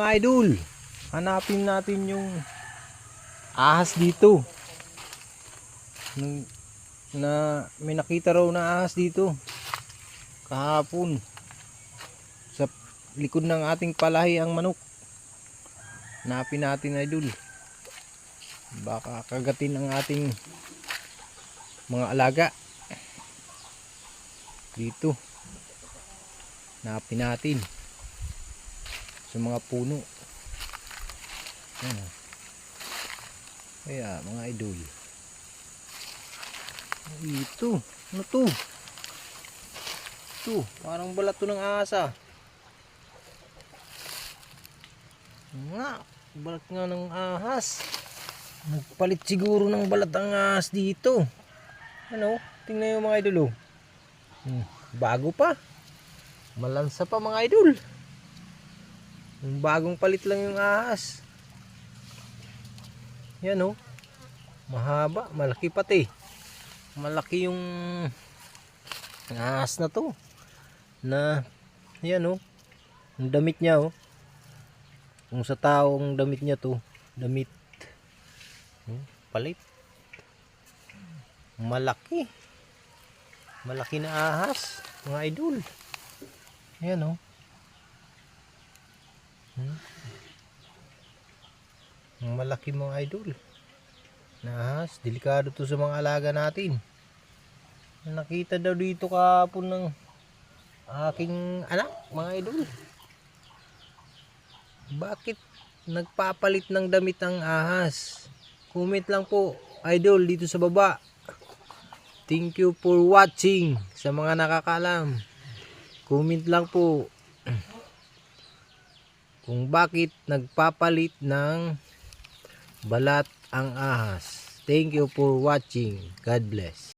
Idol, hanapin natin yung ahas dito. Na may nakita raw na ahas dito kahapon sa likod ng ating palahi ang manok. Hanapin natin idol. Baka kagatin ang ating mga alaga dito. Hanapin natin sa mga puno. Yan. oh. Kaya mga idol. Ito. Ano to? Ito. Parang balat to ng asa. Nga. Balat nga ng ahas. Nagpalit siguro ng balat ang ahas dito. Ano? Tingnan yung mga idol oh. Hmm, Bago pa. Malansa pa mga idol. Yung bagong palit lang yung ahas. Yan oh. Mahaba, malaki pati. Malaki yung ahas na to. Na yan oh. Ang damit niya oh. Kung sa taong damit niya to, damit. Hmm, palit. Malaki. Malaki na ahas, mga idol. Yan oh. Hmm. Malaki mga idol. Nahas, delikado to sa mga alaga natin. Nakita daw dito kahapon ng aking anak, mga idol. Bakit nagpapalit ng damit ang ahas? Comment lang po, idol, dito sa baba. Thank you for watching sa mga nakakalam. Comment lang po kung bakit nagpapalit ng balat ang ahas. Thank you for watching. God bless.